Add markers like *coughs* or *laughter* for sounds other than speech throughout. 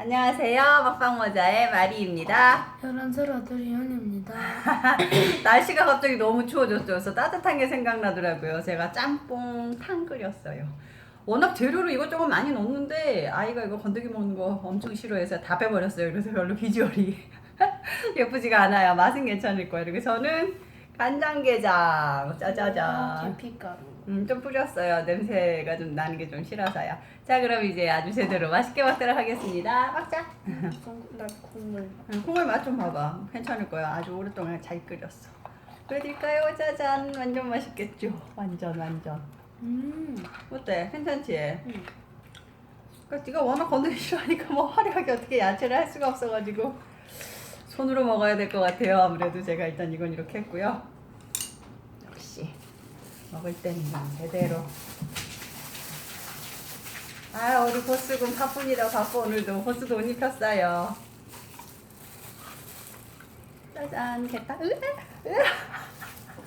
안녕하세요. 먹방모자의 마리입니다. 11살 아들 이현입니다. *laughs* 날씨가 갑자기 너무 추워졌죠. 그래서 따뜻한 게 생각나더라고요. 제가 짬뽕 탕 끓였어요. 워낙 재료를 이것저것 많이 넣었는데 아이가 이거 건더기 먹는 거 엄청 싫어해서 다 빼버렸어요. 그래서 별로 비주얼이 *laughs* 예쁘지가 않아요. 맛은 괜찮을 거예요. 그리고 저는 간장게장 짜자잔. 계피가루. 음, 좀 뿌렸어요. 냄새가 좀 나는 게 좀 싫어서요. 자, 그럼 이제 아주 제대로 맛있게 먹도록 하겠습니다. 먹자. 나 국물. 음, 콩을 맛좀 봐봐. 괜찮을 거야. 아주 오랫동안 잘 끓였어. 보여드릴까요? 짜잔. 완전 맛있겠죠? 완전, 완전. 음. 어때? 괜찮지? 음. 그러니까 네가 워낙 건드기 싫어하니까 뭐 화려하게 어떻게 야채를 할 수가 없어가지고 손으로 먹어야 될 것 같아요. 아무래도 제가 일단 이건 이렇게 했고요. 먹을 때는 제대로. 아 우리 보스군 바쁩니다. 바빠 오늘도 보스도 옷 입혔어요. 짜잔 으아.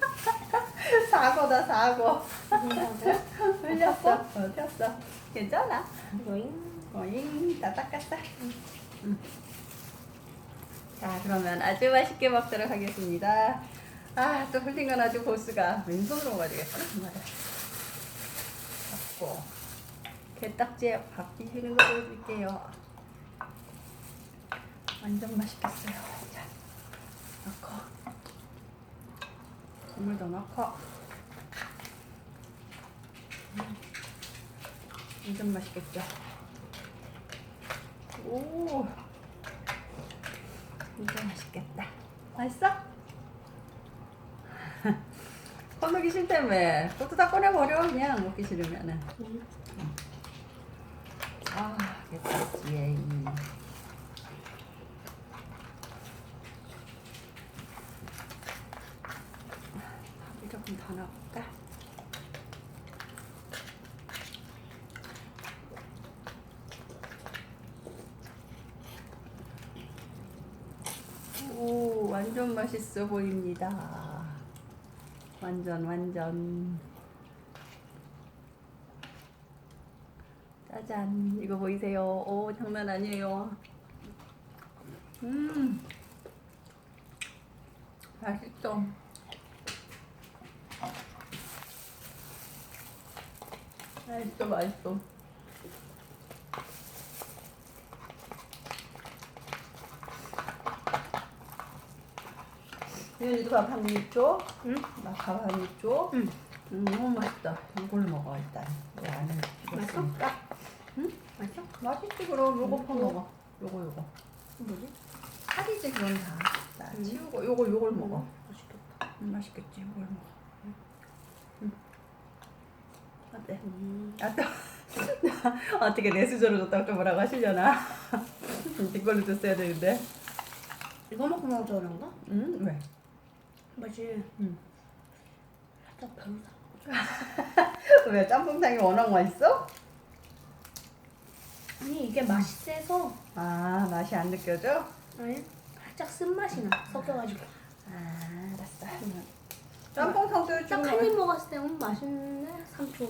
*laughs* 사고다 사고. *laughs* 흘렸어? 어, 튀었어. 괜찮아. 요잉. 어잉, 다 닦았어. 음. 자, 그러면 아주 맛있게 먹도록 하겠습니다. 아, 또 흘린 건 아주 보스가 왼손으로. 정말. 잡고, 게딱지에 밥 비비는 거 보여드릴게요. 완전 맛있겠어요. 자, 넣고, 국물도 넣고. 음, 완전 맛있겠죠? 오, 진짜 맛있겠다. 맛있어? 건너기 싫다며. 그것도 다 꺼내버려. 그냥 먹기 싫으면은. 음. 아, 게딱지에 이. 밥을 조금 더 넣을까? 오, 완전 맛있어 보입니다. 완전, 완전. 짜잔, 이거 보이세요? 오, 장난 아니에요. 음, 맛있어. 맛있어, 맛있어. 유연이도 밥 한 입 줘. 응? 나밥 한 입 줘. 응. 음, 너무 맛있다. 이걸 먹어 일단. 이 안에 맛있어? 익었으니까. 응? 맛있어? 맛있지 그럼 요거 음, 퍼 뭐? 먹어. 요거 요거. 뭐지? 살이지 그럼 다. 자, 음. 치우고 요거 요걸 먹어. 맛있겠다. 음, 맛있겠지. 이걸 먹어. 음. 어때? 음. 아 또. *laughs* 어떻게 내 수저로 줬다고 또 뭐라고 하시려나? *laughs* 이걸로 줬어야 되는데. 이거 먹고 먹어도 그런가? 응? 왜? 맛이 응. 살짝 별로다. *laughs* 왜 짬뽕탕이 워낙 맛있어? 아니 이게 맛이 세서 아 맛이 안 느껴져? 아니 살짝 쓴맛이 나 섞여가지고 아 알았어. 짬뽕탕도 딱 한 입 먹었을 때 음, 맛있네 삼촌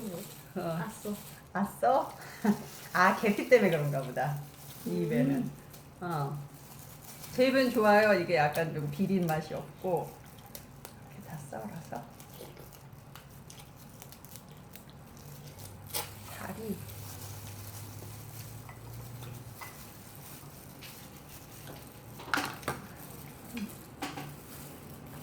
어. 봤어 왔어? *laughs* 아 계피 때문에 그런가 보다. 이 입에는. 어. 제 입은 좋아요. 이게 약간 좀 비린 맛이 없고 썰어서 다리.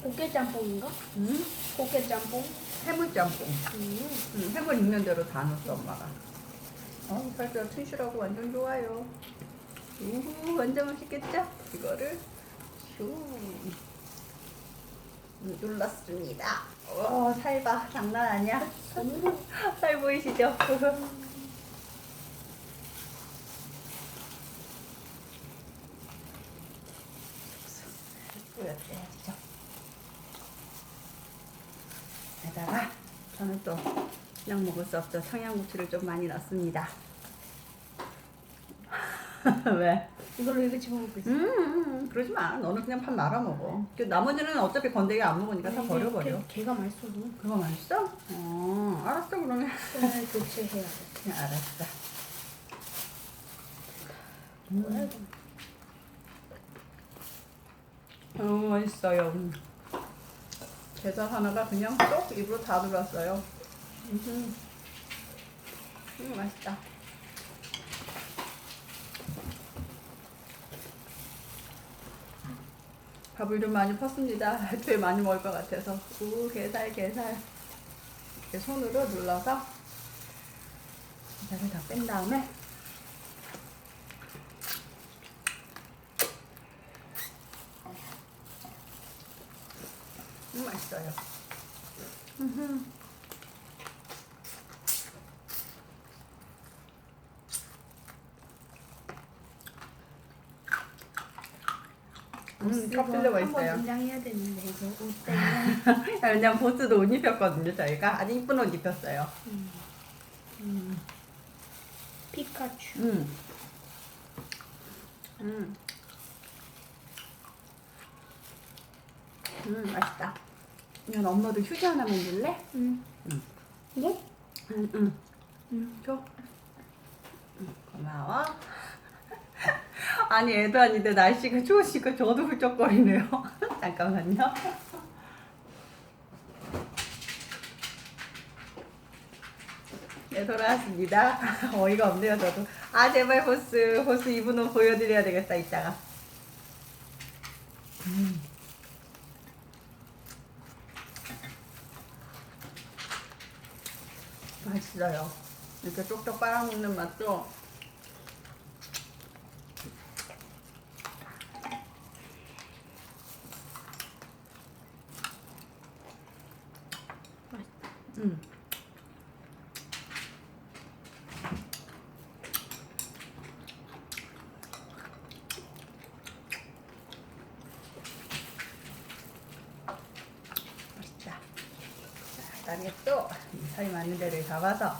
꽃게짬뽕인가? 음? 꽃게짬뽕? 해물짬뽕. 음. 음, 해물 있는 대로 다 넣었어 엄마가. 어, 살짝 튼실하고 완전 좋아요. 우후, 완전 맛있겠죠? 이거를 슈 음, 눌렀습니다. 오, 살봐 장난 아니야. 살 보이시죠? 뿌렸대야지죠. 게다가 저는 또 그냥 먹을 수 없죠. 청양고추를 좀 많이 넣습니다. *laughs* 왜? 이걸로 이렇게 집어먹고 있어 음, 음, 그러지 마. 너는 그냥 밥 말아 먹어. 그 나머지는 어차피 건더기 안 먹으니까 다 이게 버려버려. 개- 개가 맛있어서 그거 맛있어? 어, 알았어 그러면. 오늘 교체해야 돼 그냥 *laughs* 알았어. 뭐야 이거? 너무 맛있어요. 음. 게살 하나가 그냥 쏙 입으로 다 들어왔어요. 음, 음 맛있다. 밥을 좀 많이 펐습니다. 애초에 *laughs* 많이 먹을 것 같아서. 우, 게살, 게살. 이렇게 손으로 눌러서 게살을 다 뺀 다음에 음, 맛있어요. 음흠. 음, 껍질도 한번 맛있어요. 등장해야 되는데 이거 옷 때문에. 왜냐면 보스도 옷 입혔거든요, 저희가. 아주 이쁜 옷 입혔어요. 음. 음. 피카츄. 음. 음. 음, 맛있다. 이건 엄마도 휴지 하나만 줄래? 음. 음. 네? 응, 응. 음. 줘. 응, 고마워. 아니, 애도 아닌데 날씨가 추우시고 저도 훌쩍거리네요. *laughs* 잠깐만요. 네, 돌아왔습니다. *laughs* 어이가 없네요, 저도. 아, 제발 보스, 보스 입은 옷 보여드려야 되겠다, 이따가. 음. 맛있어요. 이렇게 쪽쪽 빨아먹는 맛도 맛있다. 음. 맛있다. 자, 그다음에 또 살이 많은 데를 잡아서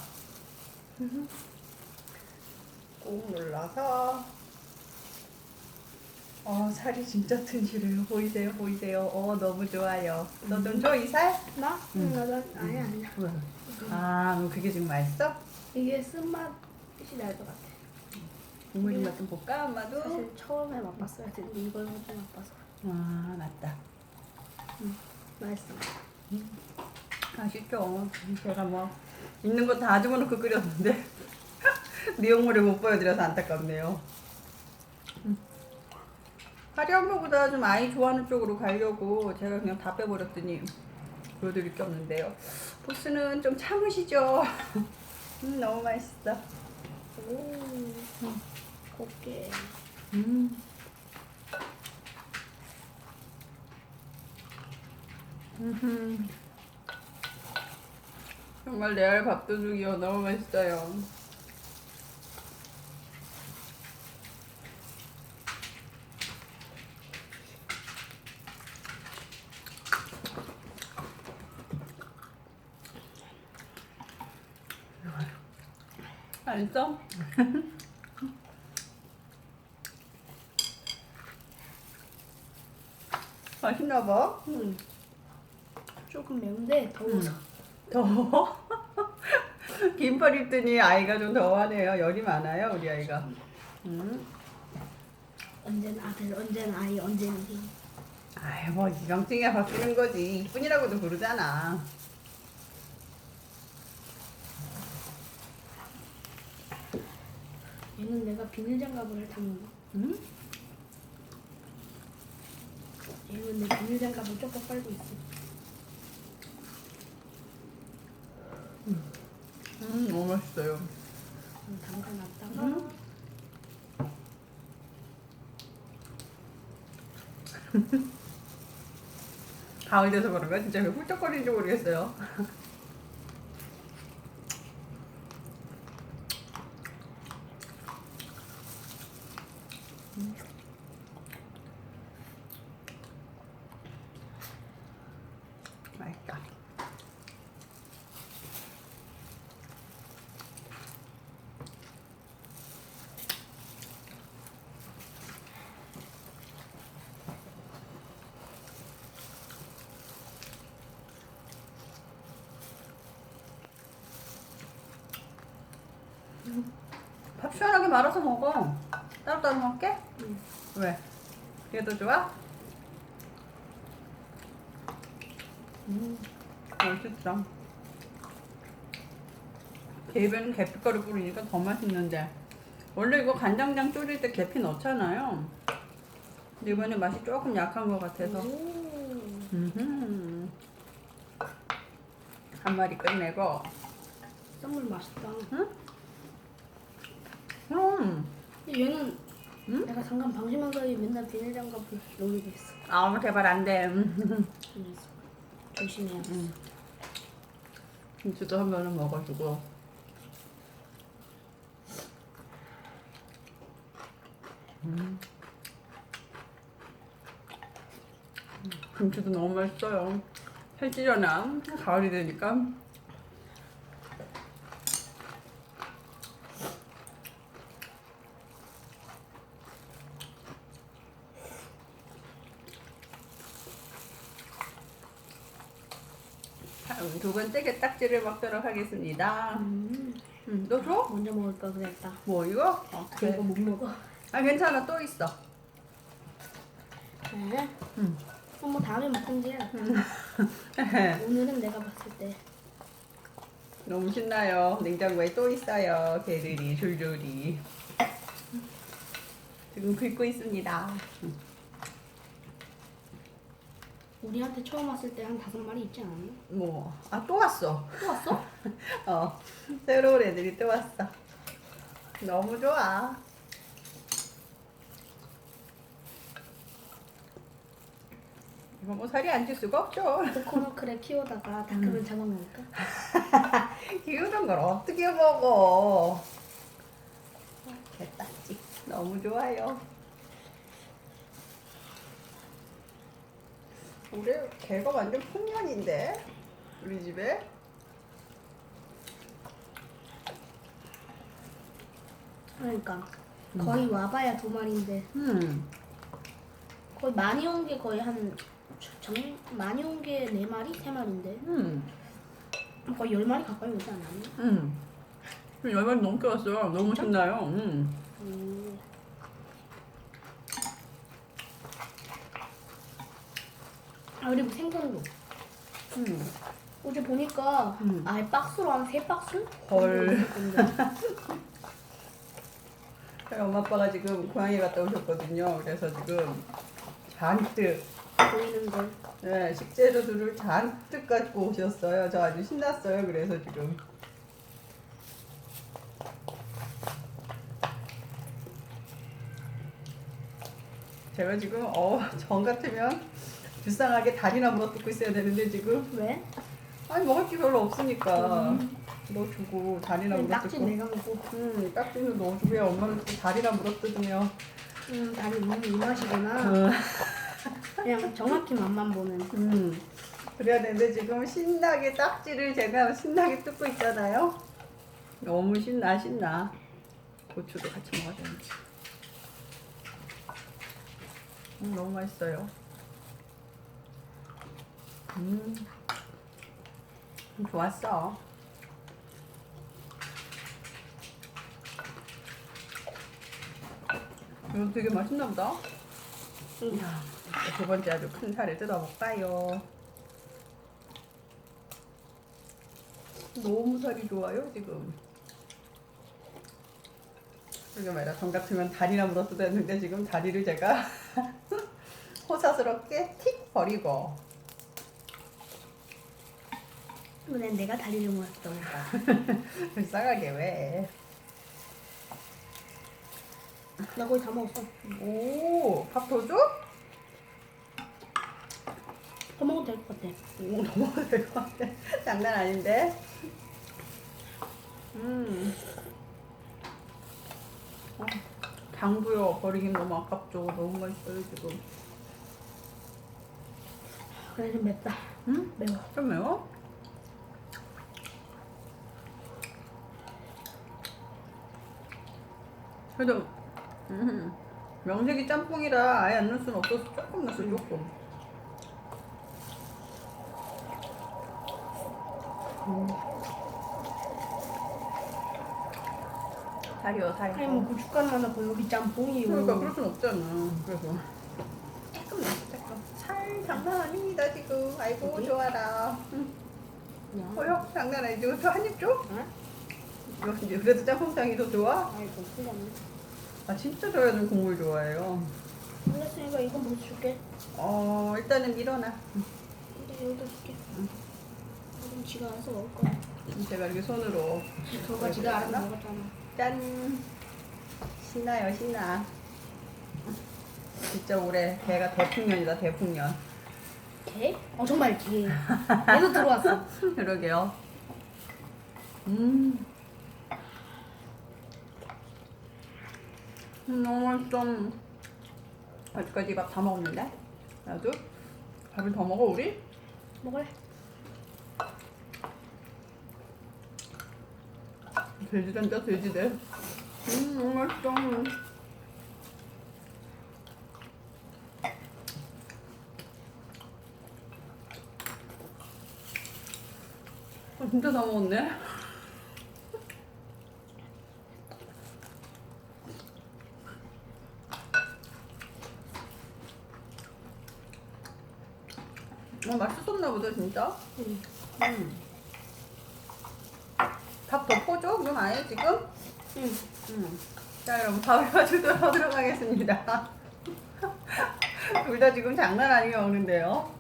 꾹 눌러서 어 살이 진짜 튼실해요. 보이세요? 보이세요? 어 너무 좋아요. 너 좀 줘 이 살? 나? 음. 응. 나나 아니 아니야. 왜? 아, 너 그게 지금 맛있어? 이게 쓴맛이 날 것 같아. 국물 좀 맛 좀 볼까, 엄마도? 사실 처음에 맛봤어야 되는데 이걸 먼저 맛봐서 아, 맞다. 맛있어. 맛있죠. 제가 뭐 있는 거다 집어넣고 끓였는데 *laughs* 내용물을 못 보여드려서 안타깝네요. 음. 화려한 거보다 좀 아이 좋아하는 쪽으로 가려고 제가 그냥 다 빼버렸더니 보여드릴 게 없는데요. 보스는 좀 참으시죠. *laughs* 음, 너무 맛있어. 오. 곱게. 음. 음흠. 정말 레알 밥도둑이요. 너무 맛있어요. 맛있어? 맛있나 봐. 음. 조금 매운데 더워서. 더워? *laughs* 긴팔 입더니 아이가 좀 더워하네요. 열이 많아요, 우리 아이가. 음. 언제나 아들, 언제나 아이, 언제나 비. 아이, 뭐, 이병증에 바뀌는 거지. 이쁜이라고도 부르잖아. 얘는 내가 비닐 장갑을 담는 거. 음? 얘는 내 비닐 장갑을 쪽쪽 빨고 있어. 음, 너무 맛있어요. 음, 담가놨다가 음. 가을 돼서 그런가? 진짜 왜 훌쩍거리는지 모르겠어요. *laughs* 맛있다. 밥 시원하게 말아서 먹어. 따로따로 먹게? 응. 왜? 그게 더 좋아? 음, 맛있다. 개입에는 계피가루 뿌리니까 더 맛있는데. 원래 이거 간장장 졸일 때 계피 넣잖아요. 근데 이번에 맛이 조금 약한 것 같아서. 오. 음흠. 한 마리 끝내고. 쌈물 맛있다. 근데 얘는 응? 내가 잠깐 방심한 사이에 맨날 비닐장갑을 녹이고 있어. 아, 제발 안 돼. 그래서 조심해야 돼. 음. 김치도 한 번은 먹어주고. 음. 김치도 너무 맛있어요. 살찌려나? 가을이 되니까. 두 번째 게딱지를 먹도록 하겠습니다. 음. 음, 너 줘? 먼저 먹을 걸 그랬다. 뭐 이거? 어떻게? 이거 못 먹어. 아 괜찮아 또 있어. 네. 음. 그럼 뭐 다음에 먹던지야. *laughs* 오늘은 내가 봤을 때 너무 신나요. 냉장고에 또 있어요. 개들이 줄줄이. 지금 긁고 있습니다. 우리한테 처음 왔을 때 한 다섯 마리 있지 않았나? 뭐, 아 또 왔어. 또 왔어? *laughs* 어, 새로운 애들이 또 왔어. 너무 좋아. 이거 뭐 살이 안 찔 수가 없죠. 코코넛 크랩 키우다가 다 크면 잡아먹을까? 키우는 걸 어떻게 먹어? 개딱지 너무 좋아요. 우리 개가 완전 풍년인데 우리 집에 그러니까 거의 와봐야 두 마리인데 음 거의 많이 온 게 거의 한 정, 많이 온 게 네 마리 세 마리인데 음, 거의 열 마리 가까이 오지 않았나? 음. 열마리 넘게 왔어요. 너무 신나요. 음. 음. 아 그리고 생선도 음. 어제 보니까 음. 아예 박스로 한 세 박스? 헐. 저희 *laughs* 엄마 아빠가 지금 고향에 갔다 오셨거든요. 그래서 지금 잔뜩 보이는 걸 네, 식재료들을 잔뜩 갖고 오셨어요. 저 아주 신났어요. 그래서 지금. 제가 지금 어, 전 같으면 불쌍하게 다리나 물어뜯고 있어야 되는데 지금 왜? 아니 먹을 게 별로 없으니까 너 주고 다리나 딱지 물어뜯고 내가 먹고 음, 딱지는 넣어주고 야 엄마는 또 다리나 물어뜯으면 음 다리 음, 이 맛이구나 어. *laughs* 그냥 정확히 맛만 보는 음, 그래야 되는데 지금 신나게 딱지를 제가 신나게 뜯고 있잖아요. 너무 신나 신나. 고추도 같이 먹어줘야지. 음, 너무 맛있어요. 음, 좋았어. 이거 되게 맛있나 보다. 이야, 두 번째 아주 큰 살을 뜯어볼까요? 너무 살이 좋아요 지금. 그러게 말이야 전 같으면 다리나 물어 뜯어야 되는데 지금 다리를 제가 *laughs* 호사스럽게 틱 버리고 이번엔 내가 다리를 모았던 *laughs* 불쌍하게 왜? 나 거의 다 먹었어 오, 밥 더 줘? 더 먹어도 될 것 같아 오, 너무 될것 같아. *laughs* 장난 아닌데? 음. 어, 당부요. 버리긴 너무 아깝죠. 너무 맛있어요, 지금. 그래 좀 맵다 음? 매워 좀 매워? 그래도, 음, 명색이 짬뽕이라 아예 안 넣을 수는 없어서 조금 넣었어, 조금. 음. 다리요 다리. 아니 뭐 고춧가루 하나 고 여기 짬뽕이요. 그러니까 그럴 순 없잖아. 그래서 조금 넣었어, 조금. 살 장난 아닙니다 지금. 아이고? 좋아라. 응. 그냥. 어여 장난 아니죠? 저 한입 줘? 응? 그래도 짬뽕탕이 더 좋아? 아이고 그냥. 아 진짜 저희는 국물 좋아해요. 알았으니까 이거 못 줄게. 어 일단은 밀어놔. 근데 여기다 줄게. 응. 그럼 지가 알아서 먹을 거야. 제가 이렇게 손으로 저가 지가 알아서? 먹었잖아. 짠 신나요 신나. 진짜 올해 개가 대풍년이다 대풍년. 개? 어 정말 개. 얘도 들어왔어. *laughs* 그러게요. 음. 음, 너무 맛있어. 아직까지 밥 다 먹었는데? 나도? 밥을 더 먹어, 우리? 먹을래? 돼지 된다, 돼지 돼. 음, 너무 맛있어. 아, 진짜 다 먹었네. 어, 맛있었나 보다, 진짜. 응. 음. 밥 덮어줘? 그럼 아예 지금? 응. 음. 자, 여러분, 밥을 *laughs* 가지고 하도록 하겠습니다. *laughs* 둘 다 지금 장난 아니게 먹는데요.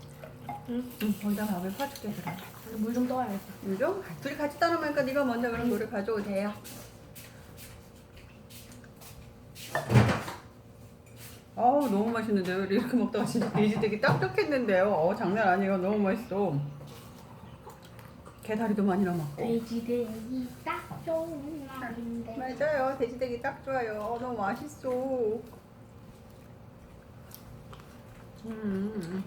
응. 응, 거기다 밥을 퍼줄게, 그럼. 물 좀 떠야겠다. 그죠? 둘이 같이 따라 먹으니까 네가 먼저 그럼 물을 가져오세요. 어우 너무 맛있는데요? 이렇게 *laughs* 먹다가 진짜 돼지되게 딱딱했는데요. 어 장난 아니에요. 너무 맛있어. 게다리도 많이 남았고. 돼지돼지 딱 좋은 날인데. 맞아요. 돼지되게 딱 좋아요. 어, 너무 맛있어. 음.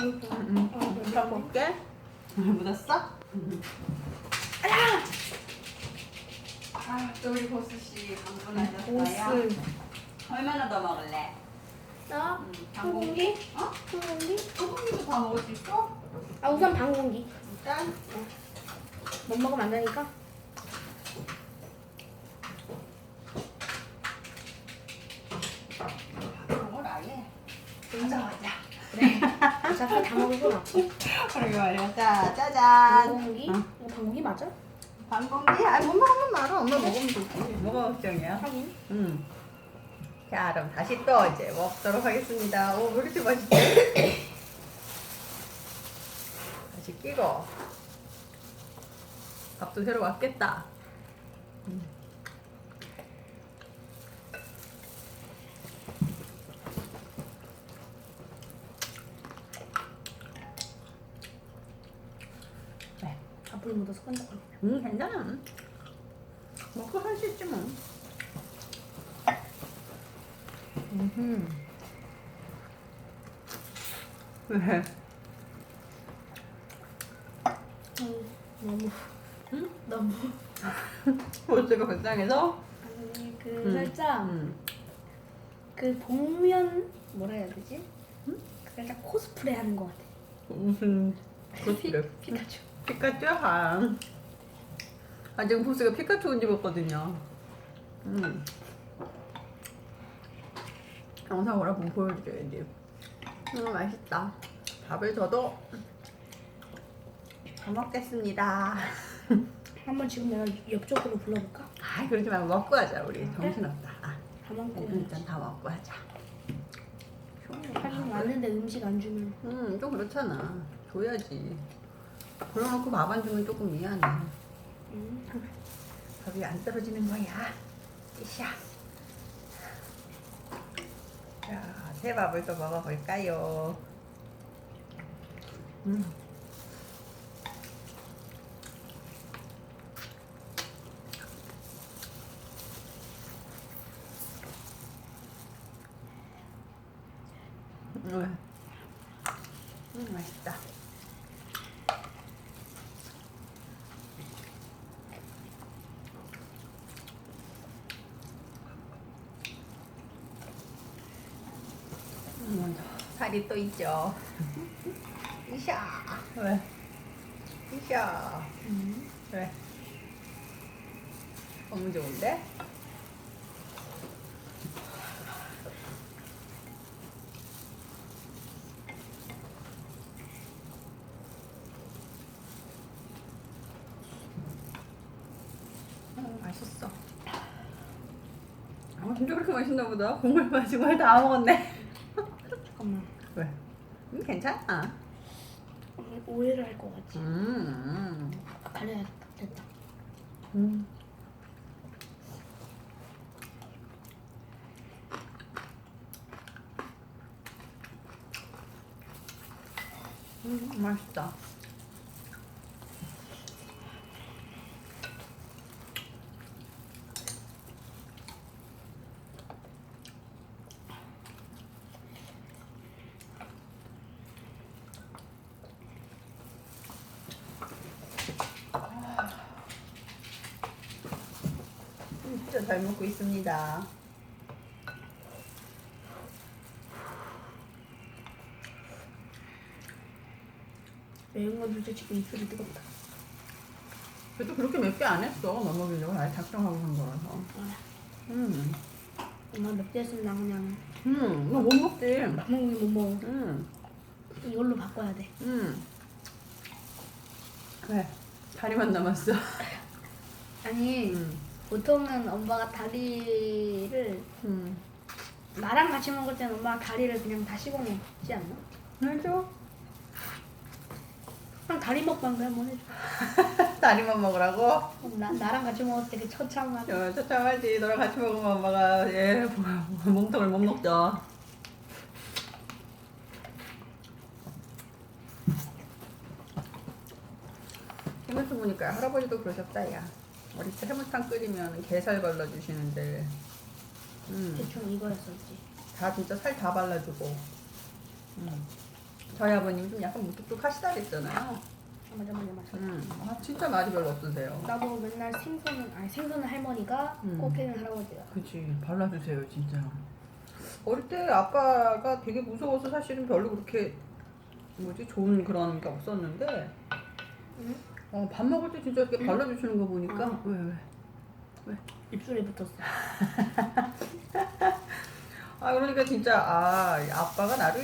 이거. 음. 어, 밥 먹게. *laughs* 묻었어? 아, 또 우리 보스 씨 방문하셨어요. 보스. 얼마나 더 먹을래? 나 음, 한 공기? 어? 한 공기? 소금이도 다 먹을 수 있어? 아 우선 반 공기. 일단 못 먹으면 안 되니까. 먹을 아예. 가져가자. 그래. 어차피 다 먹을 건 없어. *laughs* 그러게 말이야. 자, 반 짜잔. 공기? 응. 이거 반 공기 맞아? 반공기? 아니, 못 먹으면 말아. 엄마 먹으면 되지. 뭐가 걱정이야? 하긴. 응. 자, 그럼 다시 또 이제 먹도록 하겠습니다. 오, 왜 이렇게 맛있지? *coughs* 다시 끼고. 밥도 새로 왔겠다. 음. 네. 밥을 묻어서 끈적 음, 괜찮아. 먹고 살수 있지 뭐. 음. 왜? 응. 너무. 응? 너무. 벌써가 불쌍해서? 아니 그 음. 살짝 음. 그 복면 뭐라 해야 되지? 응? 그 살짝 코스프레 하는 것 같아. 무슨 코스프레? 피카츄. 피카츄 한. 아 지금 보스가 피카츄 옷 입었거든요. 음. 영상으로 한번 보여드려야지. 음 맛있다. 밥을 저도 잘 먹겠습니다. *laughs* 한번 지금 내가 옆쪽으로 불러볼까? 아 그러지 말고 먹고 하자 우리 정신없다. 아, 다 먹고. 일단 다 먹고 하자. 하긴 왔는데 음식 안 주면. 음 좀 그렇잖아. 줘야지. 그러놓고 밥 안 주면 조금 미안해. 음. 밥이 안 떨어지는 거야. 으쌰. 자, 새 밥을 또 먹어볼까요? 음. 음, 음, 맛있다. 음, 살이 또 있죠. 으쌰. 왜? 이야. 음. 그래. 너무 좋은데? 음, 맛있어. 아, 진짜 그렇게 맛있나 보다. 국물 마시고 다 먹었네. 잠깐만. 왜? 음, 괜찮아. 오해를 할 것 같지. 음. 가려야 됐다. 음. 음, 맛있다. 진짜 잘 먹고 있습니다. 매운 건 솔직히 입술이 뜨겁다. 그래도 그렇게 맵게 안 했어. 못 먹이려고 아예 작정하고 한 거라서. 아, 음, 엄마 맵게 했으면 나 그냥 음, 너 못 먹지. 먹는 못 먹어. 음, 이걸로 바꿔야 돼. 음. 그래, 다리만 남았어. *laughs* 아니 음, 보통은 엄마가 다리를 음. 나랑 같이 먹을 때는 엄마가 다리를 그냥 다 씹어 먹지 않나? 해줘. 그럼 다리 먹방도 한번 해줘. *laughs* 다리만 먹으라고. 그럼 나, 나랑 같이 먹을 때 그 처참한 저, 처참하지. 너랑 같이 먹으면 엄마가 얘 *laughs* 몸통을 못 먹죠. 해물탕 보니까 할아버지도 그러셨다 야. 어릴 때 해물탕 끓이면 게살 발라주시는데 음, 대충 이거였었지. 다 진짜 살 다 발라주고 음. 저희 아버님 좀 약간 무뚝뚝하시다 그랬잖아요 아, 맞아 맞아 맞아. 음. 아, 진짜 말이 별로 없으세요 나도 맨날 생선은 아니 생선은 할머니가 음. 꽃게는 할아버지가. 그치 발라주세요 진짜 어릴 때 아빠가 되게 무서워서 사실은 별로 그렇게 뭐지 좋은 그런 게 없었는데 응? 어, 밥 먹을 때 진짜 이렇게 발라주시는 거 보니까 아. 왜 왜? 입술에 붙었어. *laughs* 아 그러니까 진짜 아 아빠가 나를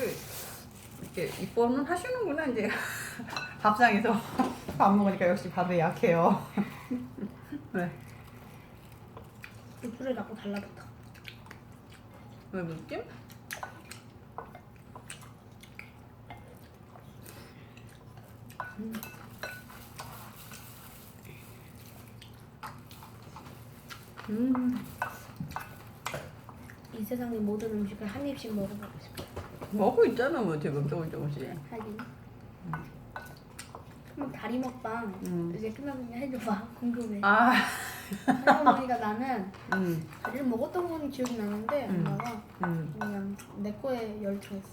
이렇게 이뻐는 하시는구나 이제 *laughs* 밥상에서 *laughs* 밥 먹으니까 역시 밥에 약해요 왜? 입술에 자꾸 달라붙어. 왜 느낌? 음, 이 세상의 모든 음식을 한 입씩 먹어보고 싶어. 먹고 있잖아 뭐 지금 조금 조금씩. 하긴. 그럼 다리 먹방 음. 이제 끝나면 해줘봐. *laughs* 궁금해. 아, 할머니가 나는 *laughs* 음, 다리를 먹었던 건 기억이 나는데 음. 엄마가 음. 그냥 내 거에 열중했어.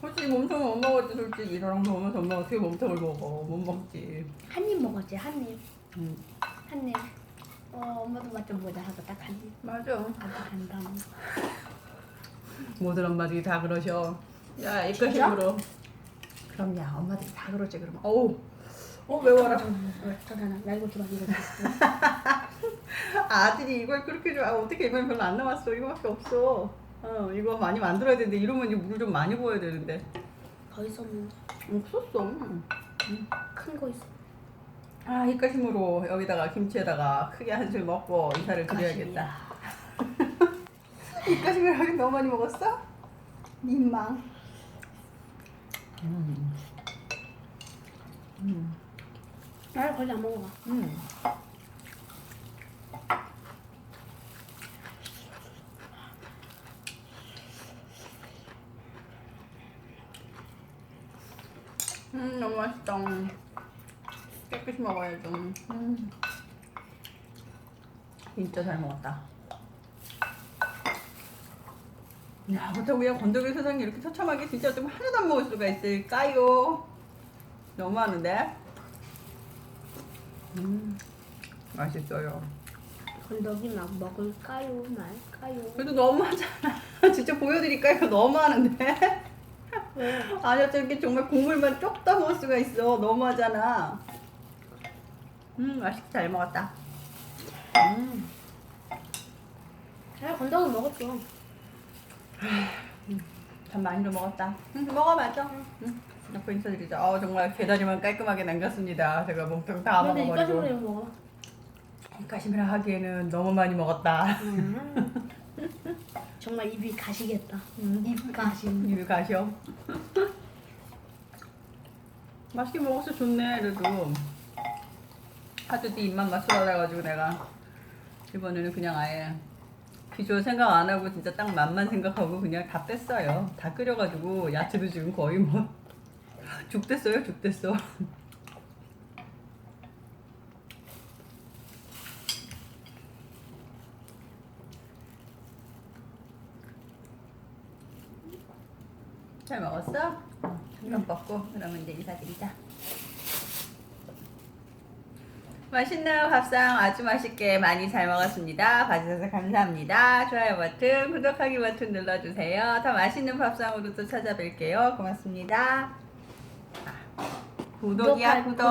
솔직히 몸통을 못 먹었지 솔직히 너랑 먹으면서 엄마 어떻게 몸통을 먹어 못 먹지. 한 입 먹었지 한 입. 음, 한 입. 어 엄마도 맛좀 보자 하고 딱한 입. 맞아. 아주 간단. 모든 엄마들이 다 그러셔. 야, 입가심으로. 그럼 야, 엄마들이 다 그러지 그러면. 어우, 어 매워라. 저잖아. 나 이거 좋아 이거. *laughs* 아들이 이걸 그렇게 좋아. 아, 어떻게 이번엔 별로 안 남았어. 이거밖에 없어. 어, 이거 많이 만들어야 되는데 이러면 이제 물을 좀 많이 부어야 되는데. 더 있었는데 없었어. 큰거 있어. 아, 입가심으로 여기다가 김치에다가 크게 한 술 먹고 인사를 드려야겠다. 입가심으로 *laughs* 하긴 너무 많이 먹었어? 민망. 음. 음. 나 거의 안 먹어봐. 음. 음, 너무 맛있다. 깨끗이 먹어야죠. 음. 진짜 잘 먹었다. 야, 어떻게 우리가 건더기 세상에 이렇게 처참하게 진짜 좀 하나도 안 먹을 수가 있을까요? 너무하는데? 음, 맛있어요. 건더기 막 먹을까요 말까요? 그래도 너무하잖아. 진짜 *laughs* 보여드릴까? 이거 너무하는데? 왜? 아니, 어떻게 이렇게 정말 국물만 쪽 떠먹을 수가 있어. 너무하잖아. 음 맛있게 잘 먹었다. 음. 잘 건더기 먹었죠. 참 많이도 먹었다. 응, 먹어 맞아. 응. 옆에 인사드리자. 어 정말 계다리만 깔끔하게 남겼습니다. 제가 몸통 다 근데 이까지 먹어버리고. 먹어. 입가심이라 하기에는 너무 많이 먹었다. 음. *laughs* 정말 입이 가시겠다. 음. 입 가심. 입이 가셔. *laughs* 맛있게 먹어서 좋네 그래도. 하도 네 입만 맞춰달라가지고 내가 이번에는 그냥 아예 비주얼 생각 안 하고 진짜 딱 맛만 생각하고 그냥 다 뺐어요. 다 끓여가지고 야채도 지금 거의 뭐 죽 됐어요, 죽 됐어. 잘 먹었어? 잠깐 먹고 그러면 이제 인사드리자. 맛있는 밥상 아주 맛있게 많이 잘 먹었습니다. 봐주셔서 감사합니다. 좋아요 버튼, 구독하기 버튼 눌러주세요. 더 맛있는 밥상으로 또 찾아뵐게요. 고맙습니다. 아, 구독이야 구독.